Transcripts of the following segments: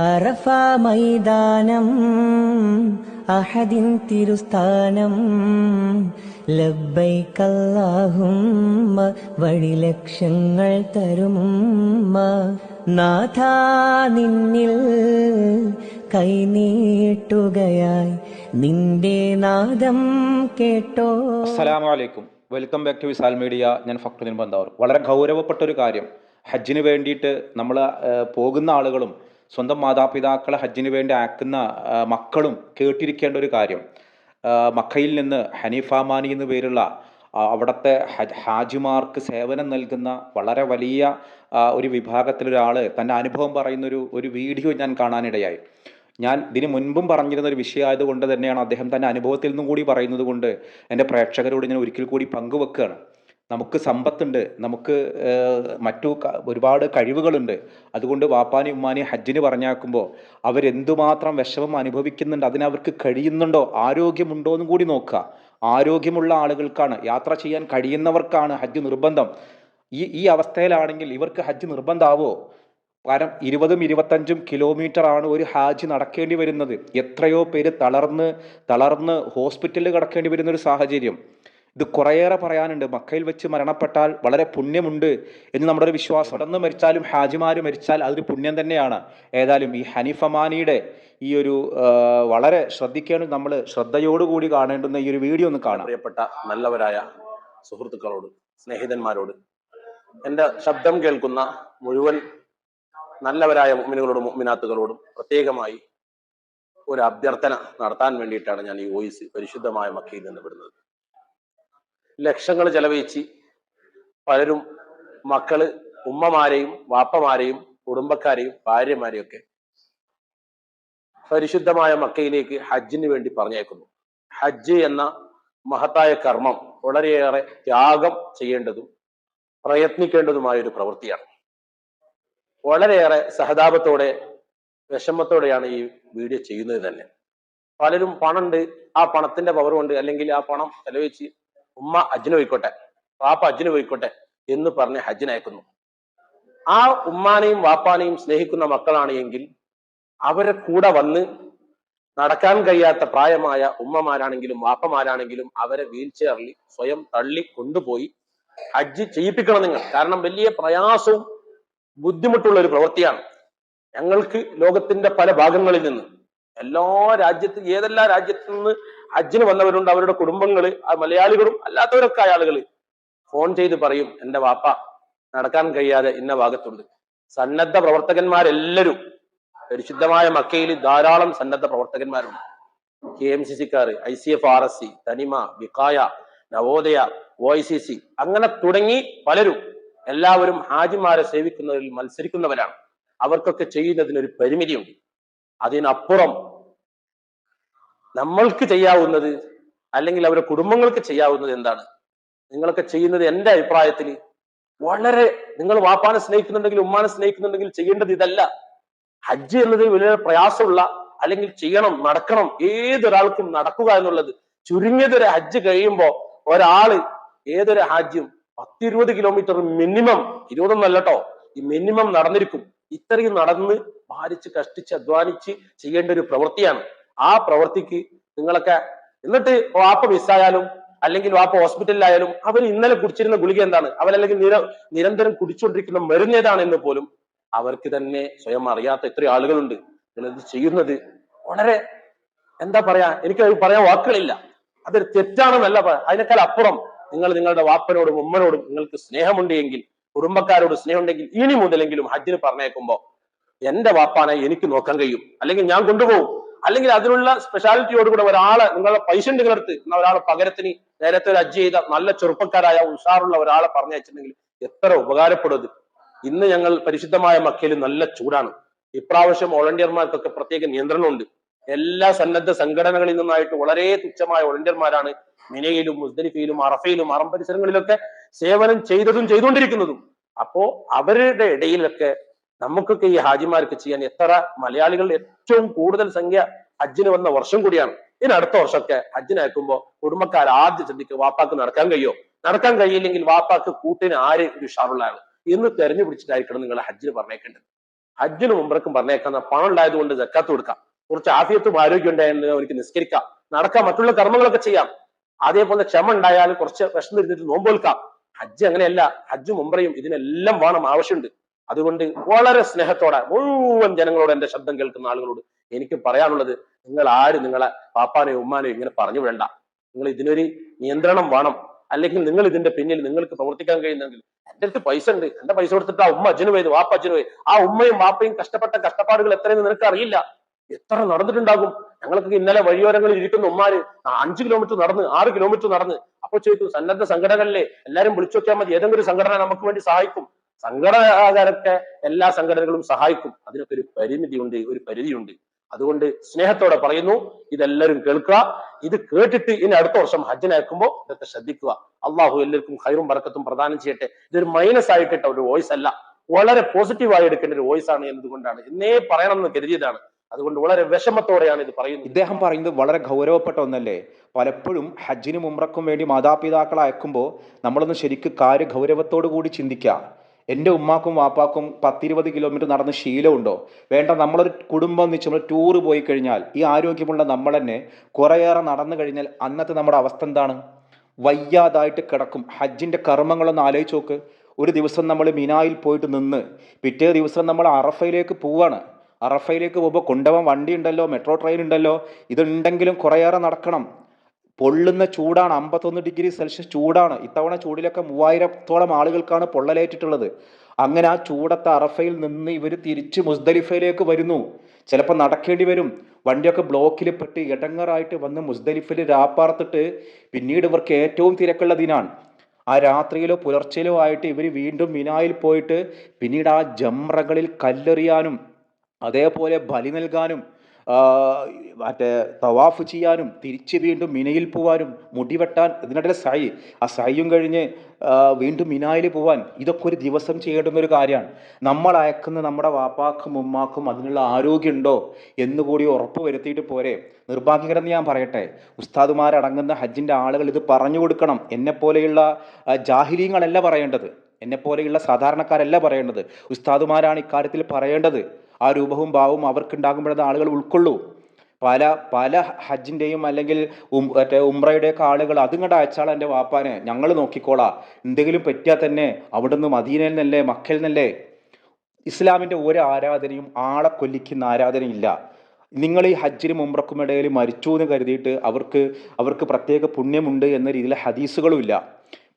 അറഫ മൈതാനം അഹദിൻ തിരുസ്ഥാനം. ലബ്ബൈക്കല്ലാഹുമ്മ വഴി ലക്ഷങ്ങൾ തരും നാഥാ നിന്നിൽ കൈനീട്ടുകയായി നിന്റെ നാദം കേട്ടോ. അസ്സലാമു അലൈക്കും welcome back to Visal media. ഞാൻ ഫക്രുദ്ദീൻ ബന്ദാവൂർ വളരെ ഗൗരവപ്പെട്ട ഒരു കാര്യം. ഹജ്ജിന് വേണ്ടിയിട്ട് നമ്മൾ പോകുന്ന ആളുകളും സ്വന്തം മാതാപിതാക്കളെ ഹജ്ജിന് വേണ്ടി ആക്കുന്ന മക്കളും കേട്ടിരിക്കേണ്ട ഒരു കാര്യം. മക്കയിൽ നിന്ന് ഹനീഫ മാനി എന്ന് പേരുള്ള അവിടുത്തെ ഹജ് ഹാജിമാർക്ക് സേവനം നൽകുന്ന വളരെ വലിയ ഒരു വിഭാഗത്തിലൊരാൾ തന്റെ അനുഭവം പറയുന്നൊരു ഒരു വീഡിയോ ഞാൻ കാണാനിടയായി. ഞാൻ ഇതിന് മുൻപും പറഞ്ഞിരുന്ന ഒരു വിഷയമായതുകൊണ്ട് തന്നെയാണ് അദ്ദേഹം തന്റെ അനുഭവത്തിൽ നിന്നും കൂടി പറയുന്നത് കൊണ്ട് എന്റെ പ്രേക്ഷകരോട് ഞാൻ ഒരിക്കൽ കൂടി പങ്കുവെക്കുകയാണ്. നമുക്ക് സമ്പത്തുണ്ട് നമുക്ക് മറ്റു ഒരുപാട് കഴിവുകളുണ്ട്. അതുകൊണ്ട് വാപ്പാനി ഉമ്മാനി ഹജ്ജിന് പറഞ്ഞാക്കുമ്പോൾ അവരെന്തുമാത്രം വിഷമം അനുഭവിക്കുന്നുണ്ട് അതിനവർക്ക് കഴിയുന്നുണ്ടോ ആരോഗ്യമുണ്ടോ എന്നും കൂടി നോക്കുക. ആരോഗ്യമുള്ള ആളുകൾക്കാണ് യാത്ര ചെയ്യാൻ കഴിയുന്നവർക്കാണ് ഹജ്ജ് നിർബന്ധം. ഈ ഈ അവസ്ഥയിലാണെങ്കിൽ ഇവർക്ക് ഹജ്ജ് നിർബന്ധമാവോ കാരണം ഇരുപതും ഇരുപത്തഞ്ചും കിലോമീറ്റർ ആണ് ഒരു ഹാജ് നടക്കേണ്ടി വരുന്നത്. എത്രയോ പേര് തളർന്ന് തളർന്ന് ഹോസ്പിറ്റലിൽ കിടക്കേണ്ടി വരുന്ന ഒരു സാഹചര്യം. ഇത് കുറേയേറെ പറയാനുണ്ട്. മക്കയിൽ വെച്ച് മരണപ്പെട്ടാൽ വളരെ പുണ്യമുണ്ട് എന്ന് നമ്മുടെ ഒരു വിശ്വാസം. ഉടന്ന് മരിച്ചാലും ഹാജിമാർ മരിച്ചാൽ അതൊരു പുണ്യം തന്നെയാണ്. ഏതായാലും ഈ ഹനീഫമാനിയുടെ ഈ ഒരു വളരെ ശ്രദ്ധിക്കേണ്ട നമ്മൾ ശ്രദ്ധയോടുകൂടി കാണേണ്ടുന്ന ഈ ഒരു വീഡിയോ ഒന്ന് കാണാം. പ്രിയപ്പെട്ട നല്ലവരായ സുഹൃത്തുക്കളോട് സ്നേഹിതന്മാരോട് എന്റെ ശബ്ദം കേൾക്കുന്ന മുഴുവൻ നല്ലവരായ മുഅ്മിനുകളോടും മുഅ്മിനാത്തുകളോടും പ്രത്യേകമായി ഒരു അഭ്യർത്ഥന നടത്താൻ വേണ്ടിയിട്ടാണ് ഞാൻ ഈ വോയിസ് പരിശുദ്ധമായ മക്കയിൽ നിന്ന് വിടുന്നത്. ലക്ഷങ്ങൾ ചെലവഴിച്ച് പലരും മക്കൾ ഉമ്മമാരെയും വാപ്പമാരെയും കുടുംബക്കാരെയും ഭാര്യമാരെയും ഒക്കെ പരിശുദ്ധമായ മക്കയിലേക്ക് ഹജ്ജിന് വേണ്ടി പറഞ്ഞേക്കുന്നു ഹജ്ജ് എന്ന മഹത്തായ കർമ്മം വളരെയേറെ ത്യാഗം ചെയ്യേണ്ടതും പ്രയത്നിക്കേണ്ടതുമായ ഒരു പ്രവൃത്തിയാണ്. വളരെയേറെ സഹതാപത്തോടെ വിഷമത്തോടെയാണ് ഈ വീഡിയോ ചെയ്യുന്നത് തന്നെ. പലരും പണമുണ്ട് ആ പണത്തിന്റെ പവർ കൊണ്ട് അല്ലെങ്കിൽ ആ പണം ചെലവഴിച്ച് ഉമ്മ അജിന് പോയിക്കോട്ടെ പാപ്പ അജിന് പോയിക്കോട്ടെ എന്ന് പറഞ്ഞ് ഹജ്ജിനയക്കുന്നു ആ ഉമ്മാനെയും വാപ്പാനെയും സ്നേഹിക്കുന്ന മക്കളാണ് എങ്കിൽ അവരെ കൂടെ വന്ന് നടക്കാൻ കഴിയാത്ത പ്രായമായ ഉമ്മമാരാണെങ്കിലും വാപ്പമാരാണെങ്കിലും അവരെ വീൽ ചെയറിൽ സ്വയം തള്ളി കൊണ്ടുപോയി ഹജ്ജ് ചെയ്യിപ്പിക്കണം നിങ്ങൾ. കാരണം വലിയ പ്രയാസവും ബുദ്ധിമുട്ടുള്ള ഒരു പ്രവൃത്തിയാണ്. ഞങ്ങൾക്ക് ലോകത്തിന്റെ പല ഭാഗങ്ങളിൽ നിന്ന് എല്ലാ രാജ്യത്ത് ഏതെല്ലാം രാജ്യത്തു നിന്ന് ഹജ്ജിന് വന്നവരുണ്ട്. അവരുടെ കുടുംബങ്ങൾ മലയാളികളും അല്ലാത്തവരൊക്കെ ആളുകൾ ഫോൺ ചെയ്ത് പറയും എന്റെ വാപ്പ നടക്കാൻ കഴിയാതെ ഇന്ന ഭാഗത്തുണ്ട്. സന്നദ്ധ പ്രവർത്തകന്മാരെല്ലാവരും പരിശുദ്ധമായ മക്കയിൽ ധാരാളം സന്നദ്ധ പ്രവർത്തകന്മാരുണ്ട്. K M C Sikar I C F R S C Thanima Vikaya Navodaya O I C C അങ്ങനെ തുടങ്ങി പലരും എല്ലാവരും ഹാജിമാരെ സേവിക്കുന്നതിൽ മത്സരിക്കുന്നവരാണ്. അവർക്കൊക്കെ ചെയ്യുന്നതിന് ഒരു പരിമിതിയുണ്ട്. അതിനപ്പുറം നമ്മൾക്ക് ചെയ്യാവുന്നത് അല്ലെങ്കിൽ അവരുടെ കുടുംബങ്ങൾക്ക് ചെയ്യാവുന്നത് എന്താണ്? നിങ്ങളൊക്കെ ചെയ്യുന്നത് എന്റെ അഭിപ്രായത്തിൽ വളരെ നിങ്ങൾ വാപ്പാനെ സ്നേഹിക്കുന്നുണ്ടെങ്കിൽ ഉമ്മാനെ സ്നേഹിക്കുന്നുണ്ടെങ്കിൽ ചെയ്യേണ്ടത് ഇതല്ല. ഹജ്ജ് എന്നത് വലിയ പ്രയാസമുള്ള അല്ലെങ്കിൽ ചെയ്യണം നടക്കണം ഏതൊരാൾക്കും നടക്കുക എന്നുള്ളത്. ചുരുങ്ങിയതൊരു ഹജ്ജ് കഴിയുമ്പോ ഒരാൾ ഏതൊരു ഹാജ്യം പത്തിരുപത് കിലോമീറ്റർ മിനിമം ഇരുപതൊന്നല്ലട്ടോ ഈ മിനിമം നടന്നിരിക്കും. ഇത്രയും നടന്ന് ഭാരിച്ച് കഷ്ടിച്ച് അധ്വാനിച്ച് ചെയ്യേണ്ട ഒരു പ്രവൃത്തിയാണ്. ആ പ്രവൃത്തിക്ക് നിങ്ങളൊക്കെ എന്നിട്ട് വാപ്പ മിസ്സായാലും അല്ലെങ്കിൽ വാപ്പ ഹോസ്പിറ്റലിലായാലും അവർ ഇന്നലെ കുടിച്ചിരുന്ന ഗുളിക എന്താണ്? അവരല്ലെങ്കിൽ നിര നിരന്തരം കുടിച്ചുകൊണ്ടിരിക്കുന്ന മരുന്നേതാണ് ഏതാണെന്ന് പോലും അവർക്ക് തന്നെ സ്വയം അറിയാത്ത എത്രയോ ആളുകളുണ്ട്. നിങ്ങളിത് ചെയ്യുന്നത് വളരെ എന്താ പറയാ എനിക്ക് പറയാൻ വാക്കുകളില്ല. അതൊരു തെറ്റാണെന്നല്ല അതിനേക്കാൾ അപ്പുറം നിങ്ങൾ നിങ്ങളുടെ വാപ്പനോടും ഉമ്മനോടും നിങ്ങൾക്ക് സ്നേഹമുണ്ട് എങ്കിൽ കുടുംബക്കാരോട് സ്നേഹമുണ്ടെങ്കിൽ ഇനി മുതലെങ്കിലും ഹജ്ജിന് പറഞ്ഞേക്കുമ്പോ എന്റെ വാപ്പാനെ എനിക്ക് നോക്കാൻ കഴിയും. അല്ലെങ്കിൽ ഞാൻ കൊണ്ടുപോകും. അല്ലെങ്കിൽ അതിനുള്ള സ്പെഷ്യാലിറ്റിയോട് കൂടെ ഒരാളെ നിങ്ങളുടെ പൈസ ഉണ്ട് ഒരാളെ പകരത്തിന് നേരത്തെ ഒരു അജ്ജ് ചെയ്ത നല്ല ചെറുപ്പക്കാരായ ഉഷാറുള്ള ഒരാളെ പറഞ്ഞയച്ചിട്ടുണ്ടെങ്കിൽ എത്ര ഉപകാരപ്പെടുന്നത് ഇന്ന് ഞങ്ങൾ പരിശുദ്ധമായ മക്കയിൽ നല്ല ചൂടാണ്. ഇപ്രാവശ്യം വോളണ്ടിയർമാർക്കൊക്കെ പ്രത്യേക നിയന്ത്രണമുണ്ട്. എല്ലാ സന്നദ്ധ സംഘടനകളിൽ നിന്നായിട്ട് വളരെ തുച്ഛമായ വോളണ്ടിയർമാരാണ് മിനയിലും മുസ്ദലിഫയിലും അറഫയിലും അറം പരിസരങ്ങളിലൊക്കെ സേവനം ചെയ്തതും ചെയ്തുകൊണ്ടിരിക്കുന്നതും. അപ്പോ അവരുടെ ഇടയിലൊക്കെ നമുക്കൊക്കെ ഈ ഹാജിമാർക്ക് ചെയ്യാൻ എത്ര മലയാളികൾ ഏറ്റവും കൂടുതൽ സംഖ്യ ഹജ്ജിന് വന്ന വർഷം കൂടിയാണ്. ഇനി അടുത്ത വർഷമൊക്കെ ഹജ്ജിന് അയക്കുമ്പോൾ കുടുംബക്കാർ ആദ്യം ചിന്തിക്കുക വാപ്പാക്ക് നടക്കാൻ കഴിയോ? നടക്കാൻ കഴിയില്ലെങ്കിൽ വാപ്പാക്ക് കൂട്ടിന് ആര് ഒരു ഉഷാറുള്ള എന്ന് തെരഞ്ഞു പിടിച്ചിട്ടായിരിക്കണം നിങ്ങൾ ഹജ്ജിന് പറഞ്ഞേക്കേണ്ടത്. ഹജ്ജിന് മുമ്പർക്കും പറഞ്ഞേക്കുന്ന പണം ഉണ്ടായത് കൊണ്ട് ജക്കാത്ത് കൊടുക്കാം. കുറച്ച് ആഫിയത്തും ആരോഗ്യം ഉണ്ടായാലും അവർക്ക് നിസ്കരിക്കാം. നടക്കാം മറ്റുള്ള കർമ്മങ്ങളൊക്കെ ചെയ്യാം. അതേപോലെ ക്ഷമ ഉണ്ടായാൽ കുറച്ച് വിഷം ഇരുന്നിട്ട് നോമ്പോൽക്കാം ഹജ്ജ് അങ്ങനെയല്ല. ഹജ്ജ് മുമ്പറയും ഇതിനെല്ലാം വേണം ആവശ്യമുണ്ട്. അതുകൊണ്ട് വളരെ സ്നേഹത്തോടെ മുഴുവൻ ജനങ്ങളോട് എന്റെ ശബ്ദം കേൾക്കുന്ന ആളുകളോട് എനിക്ക് പറയാനുള്ളത് നിങ്ങൾ ആര് നിങ്ങളെ പാപ്പാനെയോ ഉമ്മാനെയോ ഇങ്ങനെ പറഞ്ഞു വിടണ്ട. നിങ്ങൾ ഇതിനൊരു നിയന്ത്രണം വേണം. അല്ലെങ്കിൽ നിങ്ങൾ ഇതിന്റെ പിന്നിൽ നിങ്ങൾക്ക് പ്രവർത്തിക്കാൻ കഴിയുന്നെങ്കിൽ എന്റെ അടുത്ത് പൈസ ഉണ്ട്. എന്റെ പൈസ കൊടുത്തിട്ട് ആ ഉമ്മ അച്ഛന് പോയത് വാപ്പ അച്ഛന് പോയി ആ ഉമ്മയും വാപ്പയും കഷ്ടപ്പെട്ട കഷ്ടപ്പാടുകൾ എത്രയെന്ന് നിനക്ക് അറിയില്ല. എത്ര നടന്നിട്ടുണ്ടാകും? ഞങ്ങൾക്ക് ഇന്നലെ വഴിയോരങ്ങളിൽ ഇരിക്കുന്ന ഉമ്മാര് അഞ്ചു കിലോമീറ്റർ നടന്ന് ആറ് കിലോമീറ്റർ നടന്ന്. അപ്പോൾ ചോദിക്കും സന്നദ്ധ സംഘടനകളിലെ എല്ലാരും വിളിച്ചു നോക്കിയാൽ മതി. ഏതെങ്കിലും സംഘടന നമുക്ക് വേണ്ടി സഹായിക്കും. സംഘടനകാരൊക്കെ എല്ലാ സംഘടനകളും സഹായിക്കും. അതിനൊക്കെ ഒരു പരിമിതിയുണ്ട് ഒരു പരിധിയുണ്ട്. അതുകൊണ്ട് സ്നേഹത്തോടെ പറയുന്നു ഇതെല്ലാവരും കേൾക്കുക. ഇത് കേട്ടിട്ട് ഇനി അടുത്ത വർഷം ഹജ്ജിന് അയക്കുമ്പോൾ ഇതൊക്കെ ശ്രദ്ധിക്കുക. അള്ളാഹു എല്ലാവർക്കും ഹൈറും വറക്കത്തും പ്രദാനം ചെയ്യട്ടെ. ഇതൊരു മൈനസ് ആയിട്ടിട്ട ഒരു വോയിസ് അല്ല. വളരെ പോസിറ്റീവായി എടുക്കേണ്ട ഒരു വോയിസ് ആണ് എന്നതുകൊണ്ടാണ്. എന്നേ പറയണം എന്ന് കരുതിയതാണ്. അതുകൊണ്ട് വളരെ വിഷമത്തോടെയാണ് ഇത് പറയുന്നത്. ഇദ്ദേഹം പറയുന്നത് വളരെ ഗൗരവപ്പെട്ട ഒന്നല്ലേ? പലപ്പോഴും ഹജ്ജിനും ഉമ്രക്കും വേണ്ടി മാതാപിതാക്കളെ അയക്കുമ്പോൾ നമ്മളൊന്ന് ശരിക്കും കാര്യ ഗൗരവത്തോടു കൂടി ചിന്തിക്കുക. എന്റെ ഉമ്മാക്കും വാപ്പാക്കും പത്തിരുപത് കിലോമീറ്റർ നടന്ന് ശീലമുണ്ടോ? വേണ്ട നമ്മളൊരു കുടുംബം ഒന്നിച്ച് നമ്മൾ ടൂറ് പോയി കഴിഞ്ഞാൽ ഈ ആരോഗ്യമുള്ള നമ്മൾ തന്നെ കുറേയേറെ നടന്നു കഴിഞ്ഞാൽ അന്നത്തെ നമ്മുടെ അവസ്ഥ എന്താണ്? വയ്യാതായിട്ട് കിടക്കും. ഹജ്ജിന്റെ കർമ്മങ്ങളൊന്ന് ആലോചിച്ച് നോക്ക്. ഒരു ദിവസം നമ്മൾ മിനായിൽ പോയിട്ട് നിന്ന് പിറ്റേ ദിവസം നമ്മൾ അറഫയിലേക്ക് പോവാണ്. അറഫയിലേക്ക് പോകുമ്പോൾ കൊണ്ടുപോകാൻ വണ്ടി ഉണ്ടല്ലോ മെട്രോ ട്രെയിൻ ഉണ്ടല്ലോ ഇതുണ്ടെങ്കിലും കുറേയേറെ നടക്കണം. പൊള്ളുന്ന ചൂടാണ് അമ്പത്തൊന്ന് ഡിഗ്രി സെൽഷ്യസ് ചൂടാണ്. ഇത്തവണ ചൂടിലൊക്കെ മൂവായിരത്തോളം ആളുകൾക്കാണ് പൊള്ളലേറ്റിട്ടുള്ളത്. അങ്ങനെ ആ ചൂടത്തെ അറഫയിൽ നിന്ന് ഇവർ തിരിച്ച് മുസ്ദലിഫയിലേക്ക് വരുന്നു. ചിലപ്പോൾ നടക്കേണ്ടി വരും. വണ്ടിയൊക്കെ ബ്ലോക്കിൽ പെട്ട് ഇടങ്ങറായിട്ട് വന്ന് മുസ്ദലിഫിൽ രാപ്പാർത്തിട്ട് പിന്നീട് ഇവർക്ക് ഏറ്റവും തിരക്കുള്ള ദിനാണ്. ആ രാത്രിയിലോ പുലർച്ചയിലോ ആയിട്ട് ഇവർ വീണ്ടും മിനായിൽ പോയിട്ട് പിന്നീട് ആ ജമ്രകളിൽ കല്ലെറിയാനും അതേപോലെ ബലി നൽകാനും മറ്റേ തവാഫ് ചെയ്യാനും തിരിച്ച് വീണ്ടും മിനയിൽ പോവാനും മുടിവെട്ടാൻ ഇതിനിടയിൽ സൈ ആ സൈയും കഴിഞ്ഞ് വീണ്ടും മിനായിൽ പോവാൻ ഇതൊക്കെ ഒരു ദിവസം ചെയ്യേണ്ടുന്ന ഒരു കാര്യമാണ്. നമ്മൾ അയക്കുന്ന നമ്മുടെ വാപ്പാക്കും ഉമ്മാക്കും അതിനുള്ള ആരോഗ്യമുണ്ടോ എന്നുകൂടി ഉറപ്പ് വരുത്തിയിട്ട് പോരെ. നിർഭാഗ്യകരെന്ന് ഞാൻ പറയട്ടെ. ഉസ്താദുമാരടങ്ങുന്ന ഹജ്ജിന്റെ ആളുകൾ ഇത് പറഞ്ഞു കൊടുക്കണം. എന്നെപ്പോലെയുള്ള ജാഹിലീങ്ങളല്ല പറയേണ്ടത്. എന്നെപ്പോലെയുള്ള സാധാരണക്കാരല്ല പറയേണ്ടത്. ഉസ്താദുമാരാണ് ഇക്കാര്യത്തിൽ പറയേണ്ടത്. ആ രൂപവും ഭാവവും അവർക്കുണ്ടാകുമ്പോഴത് ആളുകൾ ഉൾക്കൊള്ളൂ. പല പല ഹജ്ജിന്റെയും അല്ലെങ്കിൽ ഉം മറ്റേ ഉംറയുടെയൊക്കെ ആളുകൾ അതിങ്ങോട്ട് അയച്ചാൽ എന്റെ വാപ്പാനെ. ഞങ്ങൾ നോക്കിക്കോളാം. എന്തെങ്കിലും പറ്റിയാൽ തന്നെ അവിടുന്ന് മദീനയിൽ നിന്നല്ലേ മക്കയിൽ നിന്നല്ലേ. ഇസ്ലാമിന്റെ ഒരു ആരാധനയും ആളെ കൊല്ലിക്കുന്ന ആരാധനയില്ല നിങ്ങൾ ഈ ഹജ്ജിനും ഉംറക്കും ഇടയിൽ മരിച്ചു എന്ന് കരുതിയിട്ട് അവർക്ക് അവർക്ക് പ്രത്യേക പുണ്യമുണ്ട് എന്ന രീതിയിൽ ഹദീസുകളും ഇല്ല.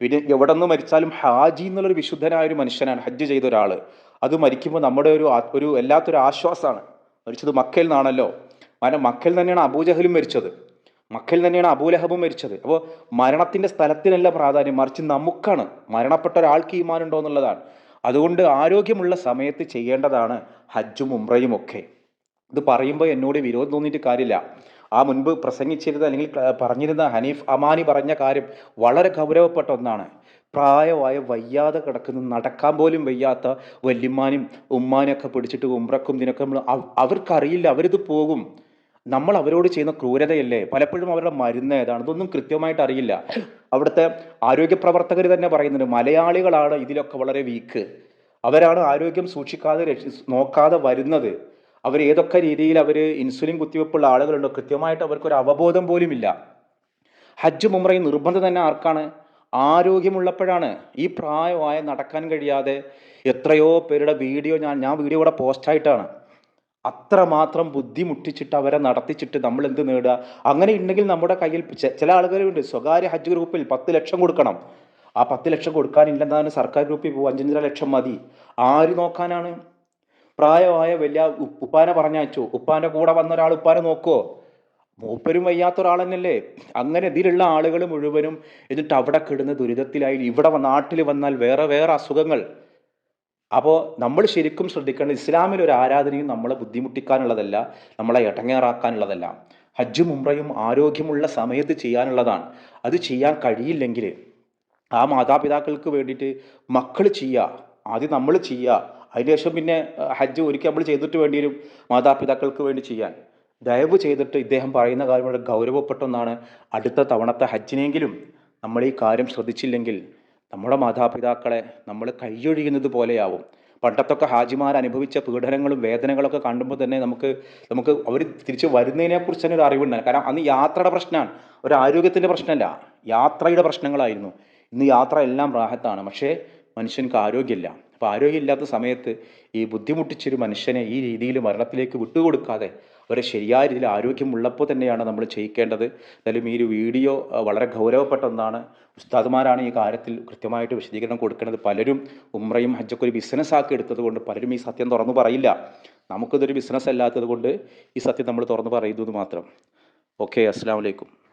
പിന്നെ എവിടെ നിന്ന് മരിച്ചാലും ഹാജി എന്നുള്ളൊരു വിശുദ്ധനായ ഒരു മനുഷ്യനാണ് ഹജ്ജ് ചെയ്ത ഒരാൾ അത് മരിക്കുമ്പോൾ നമ്മുടെ ഒരു ഒരു വല്ലാത്തൊരു ആശ്വാസമാണ്. മരിച്ചത് മക്കയിൽ നിന്നാണല്ലോ. കാരണം മക്കൽ തന്നെയാണ് അബൂജഹലും മരിച്ചത്. മക്കൽ തന്നെയാണ് അബൂലഹബും മരിച്ചത്. അപ്പോൾ മരണത്തിന്റെ സ്ഥലത്തിനല്ല പ്രാധാന്യം മറിച്ച് നമുക്കാണ്. മരണപ്പെട്ട ഒരാൾക്ക് ഈമാനുണ്ടോ എന്നുള്ളതാണ്. അതുകൊണ്ട് ആരോഗ്യമുള്ള സമയത്ത് ചെയ്യേണ്ടതാണ് ഹജ്ജും ഉംറയും ഒക്കെ. ഇത് പറയുമ്പോൾ എന്നോട് വിരോധം തോന്നിയിട്ട് കാര്യമില്ല. ആ മുൻപ് പ്രസംഗിച്ചിരുന്ന അല്ലെങ്കിൽ പറഞ്ഞിരുന്ന ഹനീഫ് അമാനി പറഞ്ഞ കാര്യം വളരെ ഗൗരവപ്പെട്ട ഒന്നാണ്. പ്രായമായ വയ്യാതെ കിടക്കുന്ന നടക്കാൻ പോലും വയ്യാത്ത വല്യമ്മാനും ഒക്കെ പിടിച്ചിട്ട് ഉമ്രക്കും ഇതിനൊക്കെ നമ്മൾ അവ- അവർക്കറിയില്ല അവരിത് പോകും. നമ്മൾ അവരോട് ചെയ്യുന്ന ക്രൂരതയല്ലേ? പലപ്പോഴും അവരുടെ മരുന്ന് ഏതാണ്? ഇതൊന്നും കൃത്യമായിട്ട് അറിയില്ല. അവിടുത്തെ ആരോഗ്യ പ്രവർത്തകർ തന്നെ പറയുന്നുണ്ട് മലയാളികളാണ് ഇതിലൊക്കെ വളരെ വീക്ക് അവരാണ് ആരോഗ്യം സൂക്ഷിക്കാതെ നോക്കാതെ വരുന്നത്. അവർ ഏതൊക്കെ രീതിയിൽ അവർ ഇൻസുലിൻ കുത്തിവെപ്പുള്ള ആളുകളുണ്ടോ കൃത്യമായിട്ട് അവർക്കൊരു അവബോധം പോലുമില്ല. ഹജ്ജ് മുമ്രയും നിർബന്ധം തന്നെ ആർക്കാണ്? ആരോഗ്യമുള്ളപ്പോഴാണ് ഈ പ്രായമായ നടക്കാൻ കഴിയാതെ എത്രയോ പേരുടെ വീഡിയോ ഞാൻ ഞാൻ വീഡിയോ ഇവിടെ പോസ്റ്റായിട്ടാണ് അത്രമാത്രം ബുദ്ധിമുട്ടിച്ചിട്ട് അവരെ നടത്തിച്ചിട്ട് നമ്മൾ എന്ത് നേടുക? അങ്ങനെ ഉണ്ടെങ്കിൽ നമ്മുടെ കയ്യിൽ ചില ആളുകളുണ്ട്. സ്വകാര്യ ഹജ്ജ് ഗ്രൂപ്പിൽ പത്ത് ലക്ഷം കൊടുക്കണം. ആ പത്ത് ലക്ഷം കൊടുക്കാനില്ലെന്നാണ് സർക്കാർ ഗ്രൂപ്പിൽ പോകും അഞ്ചഞ്ചര ലക്ഷം മതി. ആര് നോക്കാനാണ്? പ്രായമായ വലിയ ഉപ്പാനെ പറഞ്ഞയച്ചു. ഉപ്പാന്റെ കൂടെ വന്ന ഒരാൾ ഉപ്പാനെ നോക്കുവോ? മൂപ്പരും വയ്യാത്ത ഒരാൾ അങ്ങനെ ഇതിലുള്ള ആളുകൾ മുഴുവനും എന്നിട്ട് അവിടെ കിടന്ന് ദുരിതത്തിലായി. ഇവിടെ നാട്ടിൽ വന്നാൽ വേറെ വേറെ അസുഖങ്ങൾ. അപ്പോൾ നമ്മൾ ശരിക്കും ശ്രദ്ധിക്കേണ്ടത് ഇസ്ലാമിൽ ഒരു ആരാധനയും നമ്മളെ ബുദ്ധിമുട്ടിക്കാനുള്ളതല്ല നമ്മളെ ഇടങ്ങേറാക്കാനുള്ളതല്ല. ഹജ്ജും ഉംറയും ആരോഗ്യമുള്ള സമയത്ത് ചെയ്യാനുള്ളതാണ്. അത് ചെയ്യാൻ കഴിയില്ലെങ്കിൽ ആ മാതാപിതാക്കൾക്ക് വേണ്ടിയിട്ട് മക്കൾ ചെയ്യുക ആദ്യം നമ്മൾ ചെയ്യുക. അതിനുശേഷം പിന്നെ ഹജ്ജ് ഒരിക്കൽ നമ്മൾ ചെയ്തിട്ട് വേണ്ടി വരും മാതാപിതാക്കൾക്ക് വേണ്ടി ചെയ്യാൻ. ദയവ് ചെയ്തിട്ട് ഇദ്ദേഹം പറയുന്ന കാര്യം വളരെ ഗൗരവപ്പെട്ടൊന്നാണ്. അടുത്ത തവണത്തെ ഹജ്ജിനെങ്കിലും നമ്മൾ ഈ കാര്യം ശ്രദ്ധിച്ചില്ലെങ്കിൽ നമ്മുടെ മാതാപിതാക്കളെ നമ്മൾ കൈയൊഴിയുന്നത് പോലെയാവും. പണ്ടത്തൊക്കെ ഹാജിമാർ അനുഭവിച്ച പീഡനങ്ങളും വേദനകളൊക്കെ കാണുമ്പോൾ തന്നെ നമുക്ക് നമുക്ക് അവർ തിരിച്ച് വരുന്നതിനെക്കുറിച്ച് തന്നെ ഒരു അറിവുണ്ടായിരുന്നു കാരണം അന്ന് യാത്രയുടെ പ്രശ്നമാണ്. ഒരു ആരോഗ്യത്തിന്റെ പ്രശ്നമല്ല. യാത്രയുടെ പ്രശ്നങ്ങളായിരുന്നു. ഇന്ന് യാത്ര എല്ലാം റാഹത്താണ്. പക്ഷേ മനുഷ്യൻക്ക് ആരോഗ്യമില്ല. അപ്പോൾ ആരോഗ്യമില്ലാത്ത സമയത്ത് ഈ ബുദ്ധിമുട്ടിച്ചൊരു മനുഷ്യനെ ഈ രീതിയിൽ മരണത്തിലേക്ക് വിട്ടുകൊടുക്കാതെ അവരെ ശരിയായ രീതിയിൽ ആരോഗ്യമുള്ളപ്പോൾ തന്നെയാണ് നമ്മൾ ചെയ്യിക്കേണ്ടത്. എന്തായാലും ഈ ഒരു വീഡിയോ വളരെ ഗൗരവപ്പെട്ട ഒന്നാണ്. ഉസ്താദ്മാരാണ് ഈ കാര്യത്തിൽ കൃത്യമായിട്ട് വിശദീകരണം കൊടുക്കുന്നത്. പലരും ഉമ്രയും ഹജ്ജൊക്കെ ഒരു ബിസിനസ് ആക്കി എടുത്തത് കൊണ്ട് പലരും ഈ സത്യം തുറന്നു പറയില്ല. നമുക്കിതൊരു ബിസിനസ് അല്ലാത്തത് കൊണ്ട് ഈ സത്യം നമ്മൾ തുറന്നു പറയുന്നത് മാത്രം. ഓക്കെ അസ്സാം വലൈക്കും